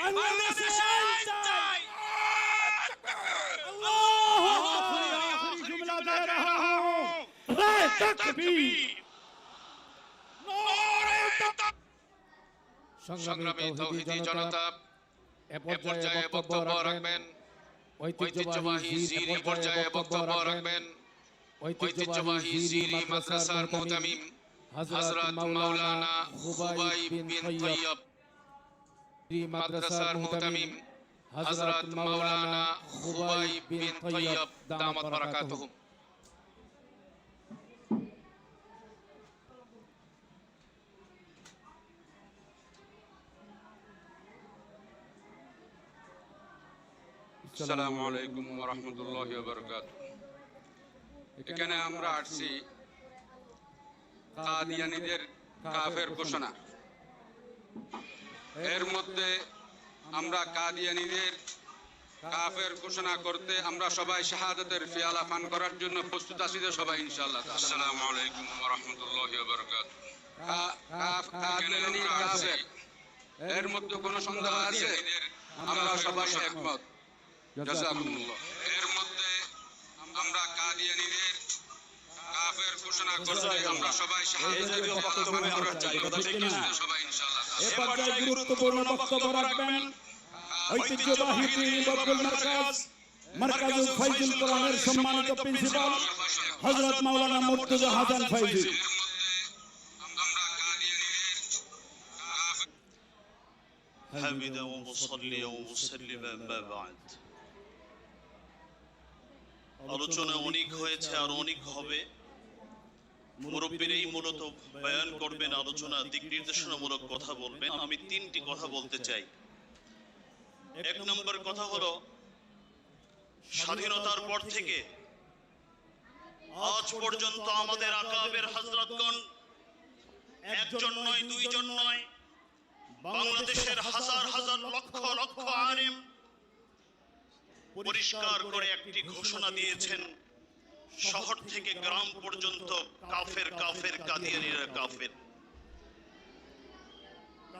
বাংলাদেশে আইন চাই। आखिरी आखिरी जुमला दे रहा हूँ नारे तकबीर সংগ্রামী তৌহিদি জনতা এ পর্যায়ে বক্তব্য রাখবেন ঐতিহ্যবাহী জিরি পর্যায়ে বক্তব্য রাখবেন ঐতিহ্যবাহী জিরি মাদ্রাসার মুহতামিম হযরত মাওলানা খুবাই বিন তৈয়ব মাদ্রাসার মুহতামিম হযরত মাওলানা খুবাই বিন তৈয়ব দামাত বারাকাতুহু। আসসালামু আলাইকুম ওয়া রাহমাতুল্লাহি ওয়া বারাকাতুহু। এখানে আমরা আসছি কাদিয়ানীদের কাফের ঘোষণা। এর মধ্যে আমরা কাদিয়ানীদের কাফের ঘোষণা করতে আমরা সবাই শাহাদাতের ফিয়ালা পান করার জন্য প্রস্তুত আছি তো সবাই ইনশাআল্লাহ আসসালামু আলাইকুম ওয়া রাহমাতুল্লাহি ওয়া বারাকাতুহু। কাদিয়ানী কাফের। এর মধ্যে কোনো সন্দেহ আছে? আমরা সবাই একমত। জাযাকুমুল্লাহ এর মধ্যে আমরা কাদিয়ানীদের কাফের ঘোষণা করতে আমরা সবাই শাহাদাতের ফিয়ালা পান করার জন্য প্রস্তুত আছি তো সবাই ইনশাআল্লাহ এ পর্যায়ে গুরুত্বপূর্ণ বক্তব্য রাখবেন ঐতিহ্যবাহী পীর বকুল মার্কাজ মার্কাজুল ফাইজুল কোরআনের সম্মানিত প্রিন্সিপাল হযরত মাওলানা মুর্তজা হাসান ফাইজি আমরা কাদিয়ানীদের কাফের حمدا ومصليا ومسلما ما بعد আলোচনা অনেক হয়েছে আর অনেক হবে মুরব্বীরাই মূলত বয়ান করবেন, আলোচনা, দিক নির্দেশনামূলক কথা বলবেন। আমি তিনটি কথা বলতে চাই। এক নম্বর কথা হলো, স্বাধীনতার পর থেকে আজ পর্যন্ত আমাদের আকাবের হজরতগণ একজন নয়, দুইজন নয়, বাংলাদেশের হাজার হাজার লক্ষ লক্ষ আলেম পরিষ্কার করে একটি ঘোষণা দিয়েছেন। শহর থেকে গ্রাম পর্যন্ত কাফের কাফের, কাদিয়ানিরা কাফের।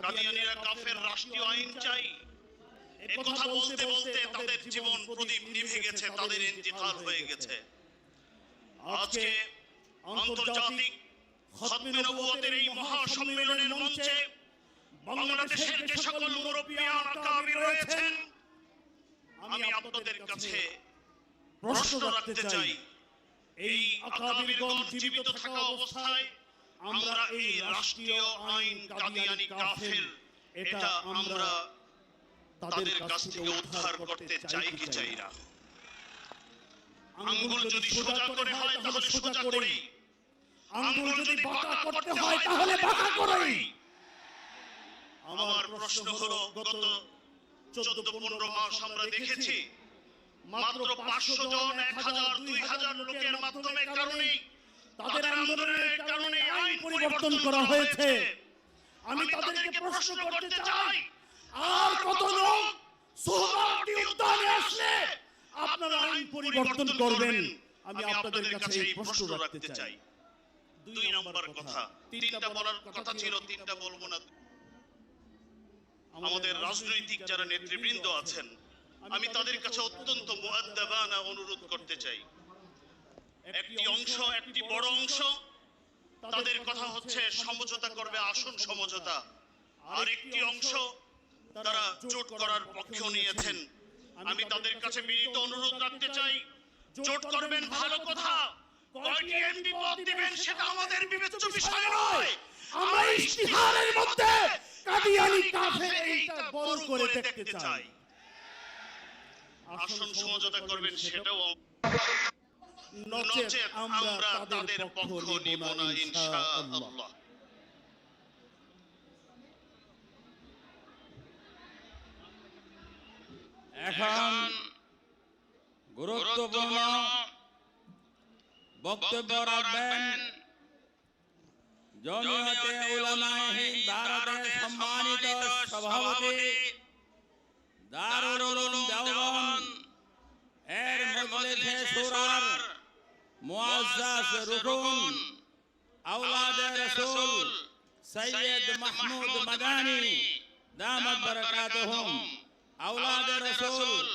কাদিয়ানিরা কাফের, রাষ্ট্রীয় আইন চাই। কথা বলতে বলতে তাদের জীবন প্রদীপ নিভে গেছে, তাদের ইন্তিকাল হয়ে গেছে। আজকে আন্তর্জাতিক এই মহা সম্মেলনের মঞ্চে বাংলাদেশের যে সকল মুরব্বিয়ান আকাবির রয়েছেন, আমি আপনাদের কাছে প্রশ্ন রাখতে চাই। এই আকাবিরগণ জীবিত থাকা অবস্থায় আমরা এই রাষ্ট্রীয় আইন কাদিয়ানি কাফের এটা আমরা তাদের কাছ থেকে উদ্ধার করতে চাই কি চাই না। আঙ্গুল যদি সোজা করে হয় তাহলে সোজা করেই। আঙ্গুল যদি বাঁকা করতে হয় তাহলে বাঁকা করেই। আমার প্রশ্ন হলো গত চোদ্দ পনেরো মাস আমরা দেখেছি মাত্র পাঁচশো জন এক হাজার দুই হাজার লোকের মাধ্যমে কারণে তাদের আন্দোলনের কারণে আইন পরিবর্তন করা হয়েছে। আমি তাদেরকে প্রশ্ন করতে চাই। আর কত লোক সোহরাওয়ার্দী উদ্যানে আসলে আপনারা আইন পরিবর্তন করবেন। আমি আপনাদের কাছে এই প্রশ্ন রাখতে চাই। দুই নম্বর কথা। তিনটা বলার কথা ছিল তিনটা বলব না। আমাদের রাজনৈতিক যারা নেতৃবৃন্দ আছেন আমি তাদের কাছে অত্যন্ত মুআদ্দাবানা অনুরোধ করতে চাই। একটি অংশ, একটি বড় অংশ, তাদের কথা হচ্ছে সমঝোতা করবে আসন সমঝোতা। আর একটি অংশ তারা জোট করার পক্ষ নিয়েছেন। আমি তাদের কাছে বিনীত অনুরোধ রাখতে চাই, জোট করবেন ভালো কথা। কয়টি এমপি পদ দিবেন সেটা আমাদের বিবেচ্য বিষয় নয়। আমরা ইশতিহারের মধ্যে কাদিয়ানি কাফের এইটা বড় করে দেখতে চাই। আসন সমঝোতা করবেন সেটাও নচেত আমরা তাদের পক্ষ নিব না ইনশাআল্লাহ ইনশাআল্লাহ। এখন গুরুত্বপূর্ণ বক্তব্য রাখবেন জমিয়তে উলামায়ে হিন্দ ভারতের সম্মানিত সভাপতি দারুল উলুম দেওবন্দ এর মজলিসে সুরার মুআজ্জাজ রুকুন আওলাদ রাসূল سيد محمود مداني دامت بركاتهم أولاد الرسول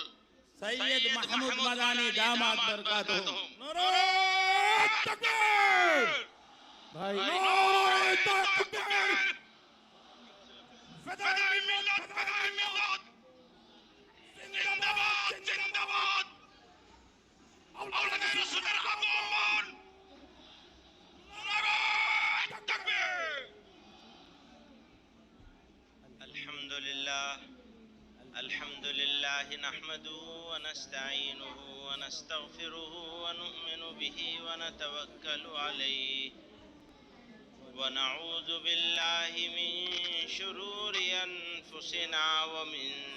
سيد محمود مداني دامت بركاتهم نور التكبير ভাই নূর তাকবীর! ফদা মিল্লাত ফদা মিল্লাত জিন্দাবাদ জিন্দাবাদ আওলাদ রাসূলের আগমন নারায়ণ তাকবীর الحمد لله الحمد لله نحمده ونستعينه ونستغفره ونؤمن به ونتوكل عليه ونعوذ بالله من شرور انفسنا ومن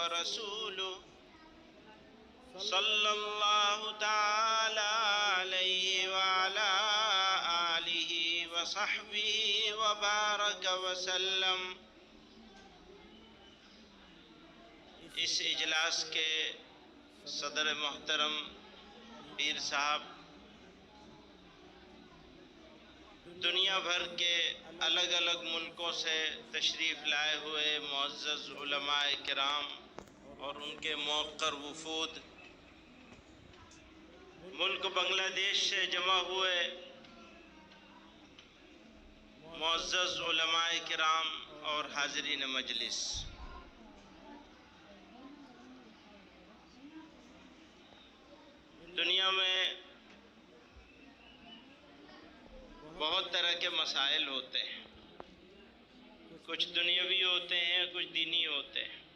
ورسوله صلى الله تعالى عليه وعلى آله وصحبه وبارك وسلم۔ اس اجلاس کے صدر محترم پیر صاحب، دنیا بھر کے الگ الگ ملکوں سے تشریف لائے ہوئے معزز علماء کرام اور ان کے موقر وفود ملک بنگلہ دیش سے جمع ہوئے معزز علماء کرام اور حاضرین مجلس۔ دنیا میں بہت طرح کے مسائل ہوتے ہیں۔ کچھ دنیاوی ہوتے ہیں، کچھ دینی ہوتے ہیں۔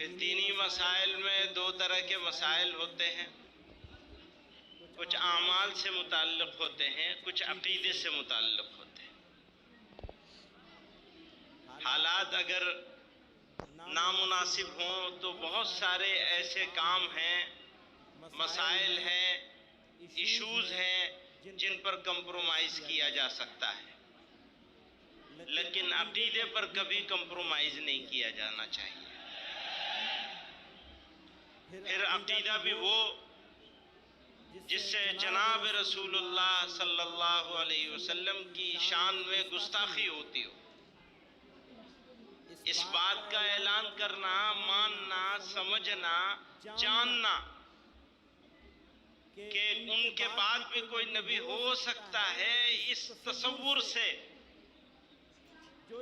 کہ دینی مسائل میں دو طرح کے مسائل ہوتے ہیں۔ کچھ اعمال سے متعلق ہوتے ہیں، کچھ عقیدے سے متعلق ہوتے ہیں۔ حالات اگر نامناسب ہوں تو بہت سارے ایسے کام ہیں، مسائل ہیں ایشوز ہیں جن پر کمپرومائز کیا جا سکتا ہے۔ لیکن عقیدے پر کبھی کمپرومائز نہیں کیا جانا چاہیے۔ پھر عقیدہ بھی وہ جس سے جناب رسول اللہ صلی اللہ علیہ وسلم کی شان میں گستاخی ہوتی ہو۔ اس بات کا اعلان کرنا، ماننا، سمجھنا، جاننا کہ ان کے بعد بھی کوئی نبی ہو سکتا ہے اس تصور سے۔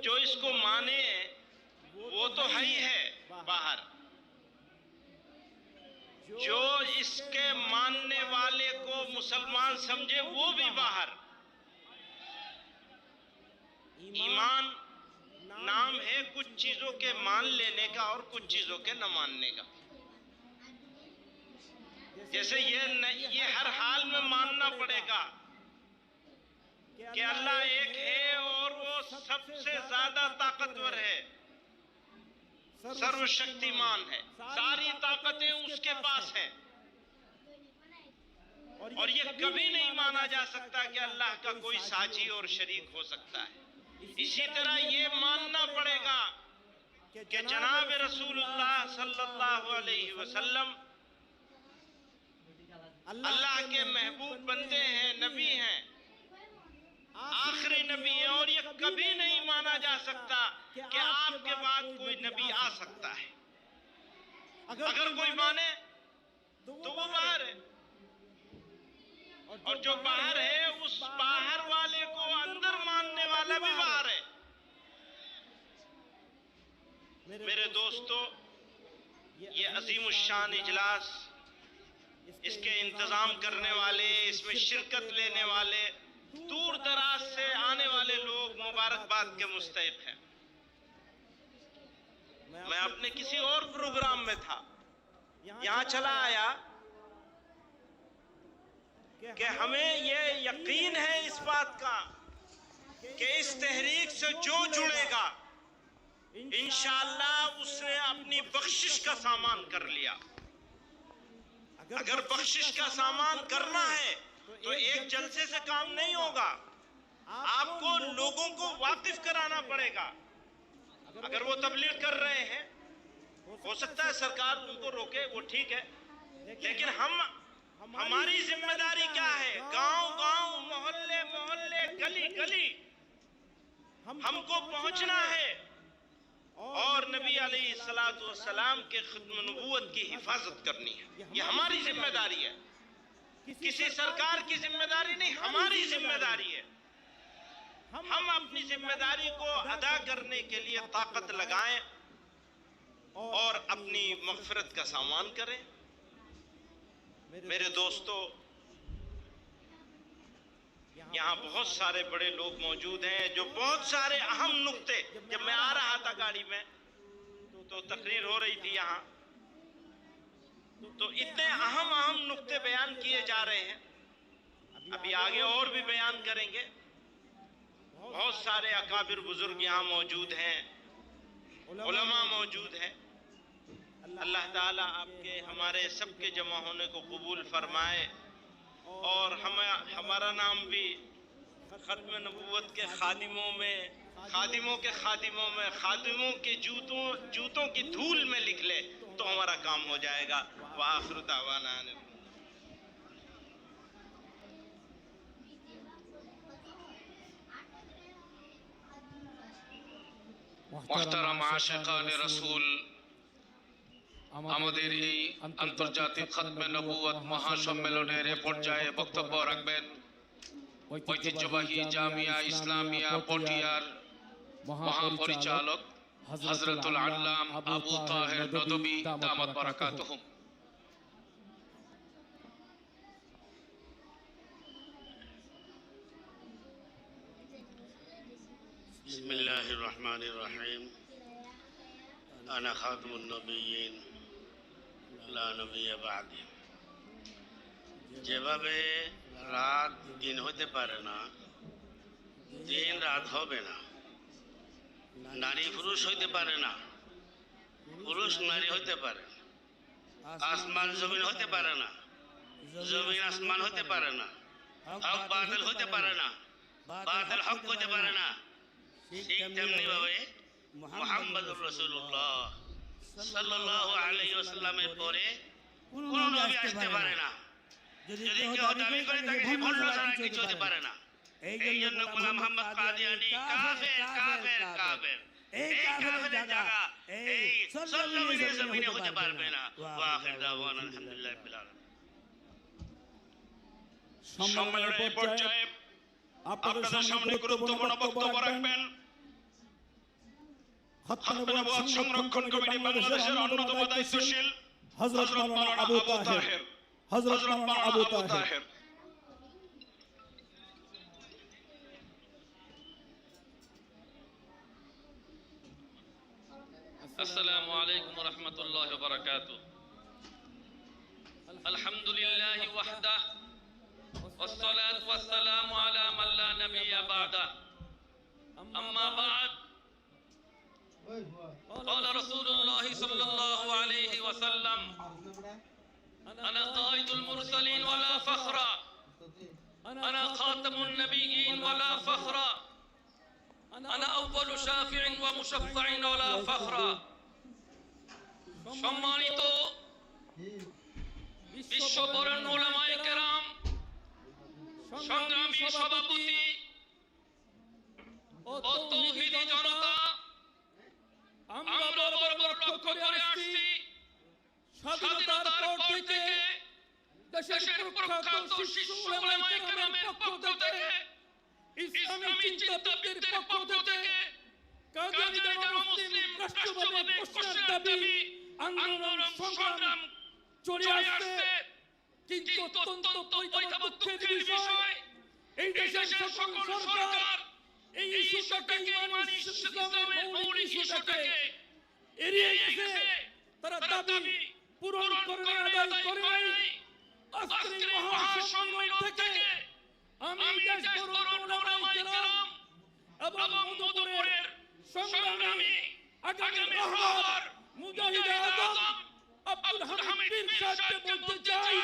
جو اس کو مانے، وہ تو ہی ہے باہر۔ جو اس کے ماننے والے کو مسلمان سمجھے وہ بھی باہر۔ ایمان نام ہے کچھ چیزوں کے مان لینے کا اور کچھ چیزوں کے نہ ماننے کا۔ جیسے یہ ہر حال میں ماننا پڑے گا کہ اللہ ایک ہے اور وہ سب سے زیادہ طاقتور ہے۔ سروشکتیمان ہے۔ ساری طاقتیں اس کے پاس ہیں۔ اور یہ کبھی نہیں مانا جا سکتا کہ اللہ کا کوئی ساجی اور شریک ہو سکتا ہے۔ اسی طرح یہ ماننا پڑے گا کہ جناب رسول اللہ صلی اللہ علیہ وسلم اللہ کے محبوب بندے ہیں، نبی ہیں۔ آخری نبی ہیں اور یہ کبھی نہیں مانا جا سکتا کہ آپ کے بعد کوئی نبی آ سکتا ہے۔ اگر کوئی مانے تو وہ باہر ہے اور جو باہر ہے اس باہر والے کو اندر ماننے والا بھی باہر ہے میرے دوستو یہ عظیم الشان اجلاس اس کے انتظام کرنے والے اس میں شرکت لینے والے دور دراز سے آنے والے لوگ مبارکباد کے مستحق ہیں۔ میں اپنے کسی اور پروگرام میں تھا۔ یہاں چلا آیا کہ ہمیں یہ یقین ہے اس بات کا کہ اس تحریک سے جو جڑے گا، انشاءاللہ اس نے اپنی بخشش کا سامان کر لیا۔ اگر بخشش کا سامان کرنا ہے تو ایک جلسے سے کام نہیں ہوگا۔ آپ کو لوگوں کو واقف کرانا پڑے گا۔ اگر وہ تبلیغ کر رہے ہیں، ہو سکتا ہے سرکار ان کو روکے، وہ ٹھیک ہے۔ لیکن ہم، ہماری ذمہ داری کیا ہے؟ گاؤں گاؤں، محلے محلے، گلی گلی۔ ہم کو پہنچنا ہے۔ اور نبی علیہ السلام والسلام کے ختم نبوت کی حفاظت کرنی ہے۔ یہ ہماری ذمہ داری ہے۔ کسی سرکار کی ذمہ داری نہیں، ہماری ذمہ داری ہے۔ ہم اپنی ذمہ داری کو ادا کرنے کے لیے طاقت لگائیں اور اپنی مغفرت کا سامان کریں۔ میرے دوستو، یہاں بہت سارے بڑے لوگ موجود ہیں جو بہت سارے اہم نقطے، جب میں آ رہا تھا گاڑی میں، تو تقریر ہو رہی تھی یہاں۔ تو اتنے اہم اہم نقطے بیان کیے جا رہے ہیں۔ ابھی آگے اور بھی بیان کریں گے۔ بہت سارے اکابر بزرگ یہاں موجود ہیں۔ علماء موجود ہیں۔ اللہ تعالیٰ آپ کے ہمارے سب کے جمع ہونے کو قبول فرمائے۔ اور ہمارا نام بھی ختم نبوت کے خادموں میں خادموں کے خادموں میں خادموں کے جوتوں جوتوں کی دھول میں لکھ لے تو ہمارا کام ہو جائے گا۔ وآخر دعوانا মোহতারাম আশেকান রসুল। আমাদের এই আন্তর্জাতিক মহাসম্মেলনের এ পর্যায়ে বক্তব্য রাখবেন। ঐতিহ্যবাহী জামিয়া ইসলামিয়া পটিয়ার মহাপরিচালক হজরতুল আল্লাম আবু তাহের নদবী বারাকাতুহুম। بسم الله الرحمن الرحيم أنا خاتم النبيين لا নবী بعدي যেভাবে রাত দিন হতে পারে না দিন রাত হবে না নারী পুরুষ হইতে পারে না পুরুষ নারী হইতে পারে আসমান জমিন হতে পারে না জমিন আসমান হতে পারে না হক বাতিল হতে পারে না বাতিল হক হতে পারে না ঠিক তেমনি ভাবে মোহাম্মদুর রসুল্লাহ সাল্লাল্লাহু আলাইহি ওয়াসাল্লামের পরে কোন নবী আসতে পারে না। যদি কেউ দাবি করে তাকে ভুল ছাড়া কিছু হতে পারে না। এই জন্য গোলাম মোহাম্মদ কাদিয়ানি কাফের কাফের কাফের এই কাফের জায়গা এই সল্লাল্লাহু জমিনে হতে পারবে না। ওয়া আখির দাওয়ানা আলহামদুলিল্লাহ সম্মেলনের পর্যায়ে আপনাদের সামনে গুরুত্বপূর্ণ বক্তব্য রাখবেন খতমে নবুয়ত সংরক্ষণ কমিটি বাংলাদেশের অন্যতম দায়িত্বশীল হযরত মাওলানা আবু তাহের হযরত মাওলানা আবু তাহের السلام عليكم ورحمة الله وبركاته الحمد لله وحده والصلاة والسلام على من لا نبي بعده أما بعد قال رسول الله صلى الله عليه وسلم أنا قائد المرسلين ولا فخر أنا خاتم النبيين ولا فخر أنا أول شافع ومشفع ولا فخر সম্মানিত বিশ্ববরণ ওলামায়ে কেরাম সংগ্রামী সভাপতি ও তৌহিদি জনতা আমরা বরাবর লক্ষ্য করে আসছি। স্বাধীনতার পর থেকে দেশের প্রখ্যাত শিশু ওলামায়ে কেরামের পক্ষ থেকে ইসলামী চিন্তাবিদদের পক্ষ থেকে কাদিয়ানি মুসলিম রাষ্ট্রভাবে ঘোষণার দাবি আন্দোলন সংগ্রাম চলে আসছে। কিন্তু অত্যন্ত পরিতাপের বিষয়। এই দেশের সকল সরকার এই ইস্যুটাকে ইসলামের মৌলিক ইস্যুটাকে এড়িয়ে গেছে তারা দাবি পূরণ করে আদায় করে নাই। আজকের এই মহাসম্মেলন থেকে আমি দেশ ওলামায়ে কেরাম। এবং মধুপুরের সংগ্রামী আগামী রহবার মুজাহিদ আজম আব্দুল হামিদ পীর সাহেবকে বলতে চাই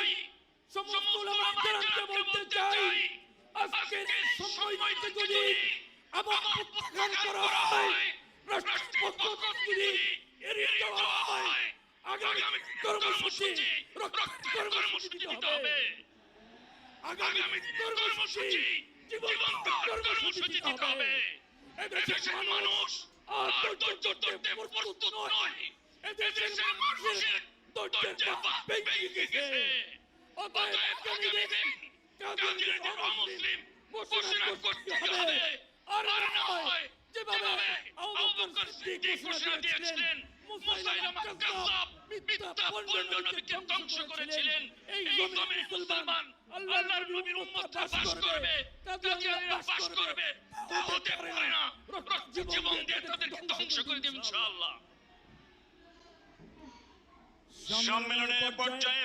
সমস্ত উলামাদেরকে বলতে চাই আজকের সময়টিতে যদি আবার প্রত্যাখ্যান করা হয় রাষ্ট্রপক্ষ যদি এড়িয়ে যাওয়া হয় আগামী কর্মসূচি রক্ষা কর্মসূচি দিতে হবে। আগামী কর্মসূচি জীবন্ত কর্মসূচি দিতে হবে। এদেশের মানুষ আর ধৈর্য ধরতে প্রস্তুত নয়। এদেশের মানুষের ধৈর্যের বাঁধ ভেঙে গেছে। অতএব আগামী দিন। কাদিয়ানীদের অমুসলিম ঘোষণা করতে হবে। আর না যেভাবে আবু বকর সিদ্দিক ঘোষণা দিয়েছিলেন মুসাইলামা কাযযাব মিথ্যা পণ্য ধ্বংস করেছিলেন। এই জমিনে মুসলমান আল্লাহর নবীর উম্মত বাস করবে। কাদিয়ানীরা বাস করবে। তা হতে পারে না। রক্ত জীবন দিয়ে তাদেরকে ধ্বংস করে দেব ইনশাআল্লাহ। সম্মেলনের পর্যায়ে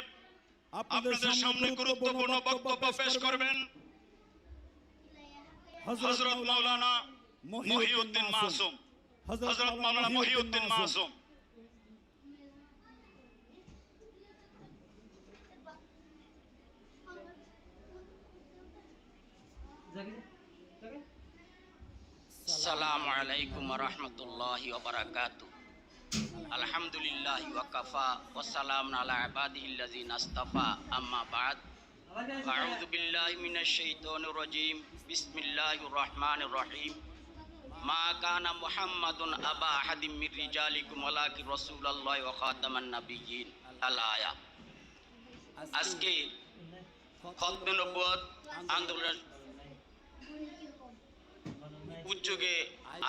আপনাদের সামনে গুরুত্বপূর্ণ বক্তব্য পেশ করবেন। হজরত মাওলানা মহিউদ্দিন মাসুম। মাওলানা মহিউদ্দিন মাসুম। সালাম আলাইকুম রহমতুল্লাহ বারাকাতু وبركاته الحمد لله وكفى والسلام على عباده الذين اصطفى أما بعد أعوذ بالله من الشيطان الرجيم بسم الله الرحمن الرحيم ما كان محمد أبا أحد من رجالكم ولكن رسول الله وخاتم النبيين الآية আজকে খতমে নবুয়ত আন্দোলন উদ্যোগে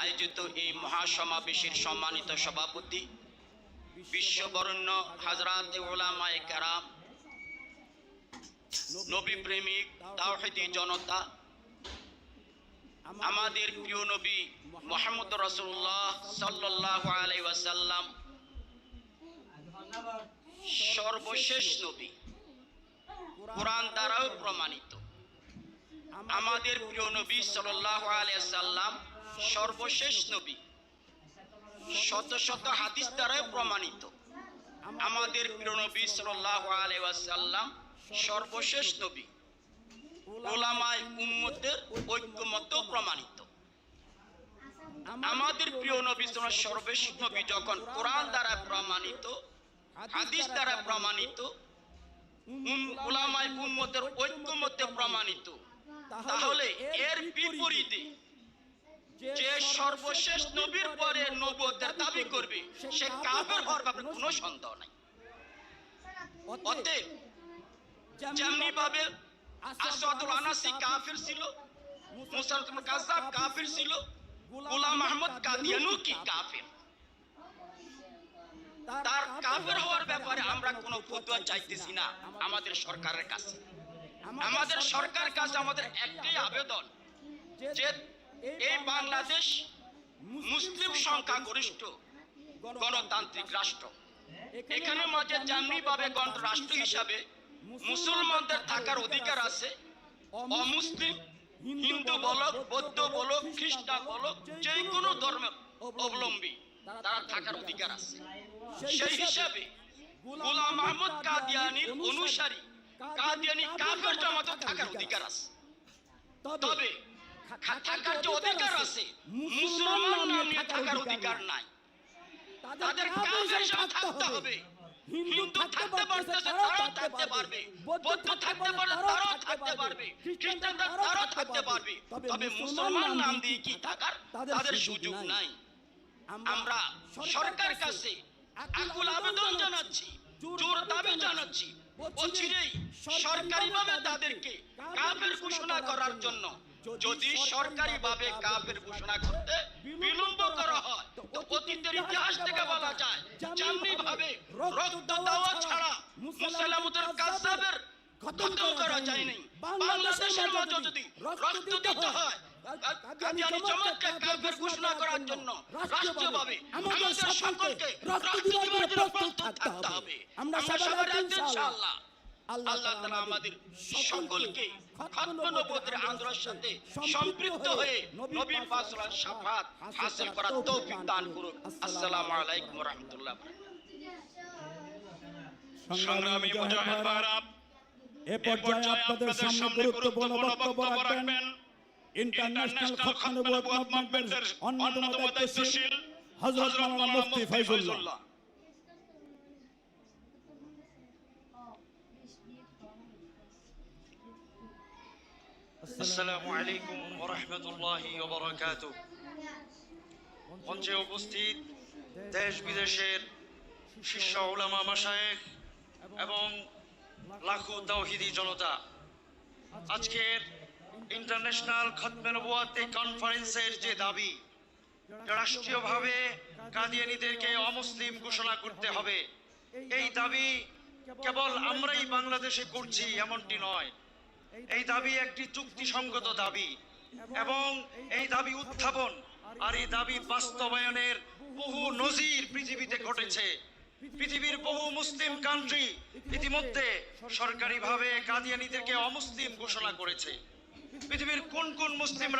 আয়োজিত এই মহাসমাবেশের সম্মানিত সভাপতি বিশ্ববরণ্য হাজরাত ওলামায়ে কেরাম নবী প্রেমিক তাওহিদি জনতা, আমাদের প্রিয় নবী মোহাম্মদ রসুল্লাহ সাল্লাহ আলাই ওয়াসাল্লাম, সর্বশেষ নবী। কোরআন দ্বারাও প্রমাণিত। আমাদের প্রিয় নবী সাল্লাহ আলিয়াল্লাম সর্বশেষ নবী। শত শত হাদিস দ্বারাই প্রমাণিত। আমাদের প্রিয় নবী সাল্লাহ আলিয়াল্লাম সর্বশেষ নবী। ওলামায় উম্মতের ঐক্যমত প্রমাণিত। আমাদের প্রিয় নবী সর্বশেষ নবী যখন কোরআন দ্বারা প্রমাণিত, হাদিস দ্বারা প্রমাণিত উলামায় উম্মতের ঐক্যমতে প্রমাণিত, তাহলে এর বিপরীতে যে সর্বশেষ নবীর পরে নবুয়তের দাবি করবে সে কাফের হওয়ার ব্যাপারে কোনো সন্দেহ নাই। অতএব যেমনি ভাবে আসাদুল আনাসি কাফির ছিল মুসারতুল কাযাব কাফির ছিল গোলাম আহমদ কাদিয়ানু কি কাফির। তার কাফের হওয়ার ব্যাপারে আমরা কোনো ফতোয়া চাইতেছি না আমাদের সরকারের কাছে। আমাদের সরকার কাছে আমাদের একটাই আবেদন। যে এই বাংলাদেশ মুসলিম সংখ্যাগরিষ্ঠ গণতান্ত্রিক রাষ্ট্র। এখানে মাঝে যেমনি ভাবে গণরাষ্ট্র হিসাবে মুসলমানদের থাকার অধিকার আছে। অমুসলিম হিন্দু বলক বৌদ্ধ বলক খ্রিস্টান বলক যে কোনো ধর্মের অবলম্বী তারা থাকার অধিকার আছে। সেই হিসাবে গোলাম আহমদ কাদিয়ানির অনুসারী কাদিয়ানি কাফের জামাতে থাকার অধিকার আছে। তবে থাকার যে অধিকার আছে। মুসলমান নাম নিয়ে থাকার অধিকার নাই। তাদের কাফের সাথে থাকতে হবে। হিন্দু থাকতে তারাও থাকতে পারবে। বৌদ্ধ থাকতে তারাও থাকতে পারবে। খ্রিস্টানরা তারাও থাকতে পারবে। তবে মুসলমান নাম দিয়ে কি থাকার? তাদের সুযোগ নাই। আমরা সরকার কাছে আকুল আবেদন জানাচ্ছি। জোর দাবি জানাচ্ছি। অচিরেই সরকারিভাবে তাদেরকে কাফের ঘোষণা করার জন্য। যদি সরকারিভাবে কাফের ঘোষণা করতে বিলম্ব করা হয় তো অতীতের ইতিহাস থেকে বলা যায় যেমনি ভাবে রক্ত দেওয়া ছাড়া মুসালামতের কাসাবের খতম করা যায়নি। বাংলাদেশের মাঝে যদি রক্ত দিতে হয় কাদিয়ানি জমাতকে কাফের ঘোষণা করার জন্য রাষ্ট্রভাবে আমাদের সকলকে রক্ত দেওয়ার প্রস্তুত থাকতে হবে। আমরা সবাই ইনশাআল্লাহ। আল্লাহ তাআলা আমাদের সকলকে খতম আন্দোলনের সাথে সম্পৃক্ত হয়ে নবী পাসলার সাফাত হাসিল করার তৌফিক দান করুন আসসালামু আলাইকুম ওয়া সংগ্রামী মুজাহিদ ভাইরা এ পর্যায়ে আপনাদের সামনে গুরুত্বপূর্ণ বক্তব্য রাখবেন। ইন্টারন্যাশনাল মুভমেন্টের অন্যতম দায়িত্বশীল হযরত মাওলানা মুফতি ফয়জুল্লাহ মঞ্চে উপস্থিত দেশ বিদেশের শীর্ষ মাশায়েখ এবং লাখো তাওহিদি জনতা। আজকের ইন্টারন্যাশনাল খতমে কনফারেন্সের যে দাবি, রাষ্ট্রীয়ভাবে কাদিয়ানীদেরকে অমুসলিম ঘোষণা করতে হবে। এই দাবি কেবল আমরাই বাংলাদেশে করছি, এমনটি নয়। এই দাবি একটি চুক্তিসঙ্গত দাবি এবং এই দাবি উত্থাপন আর এই দাবি বাস্তবায়নের বহু নজির পৃথিবীতে ঘটেছে। পৃথিবীর বহু মুসলিম কান্ট্রি ইতিমধ্যে সরকারিভাবে কাদিয়ানিদেরকে অমুসলিম ঘোষণা করেছে। পৃথিবীর কোন কোন মুসলিম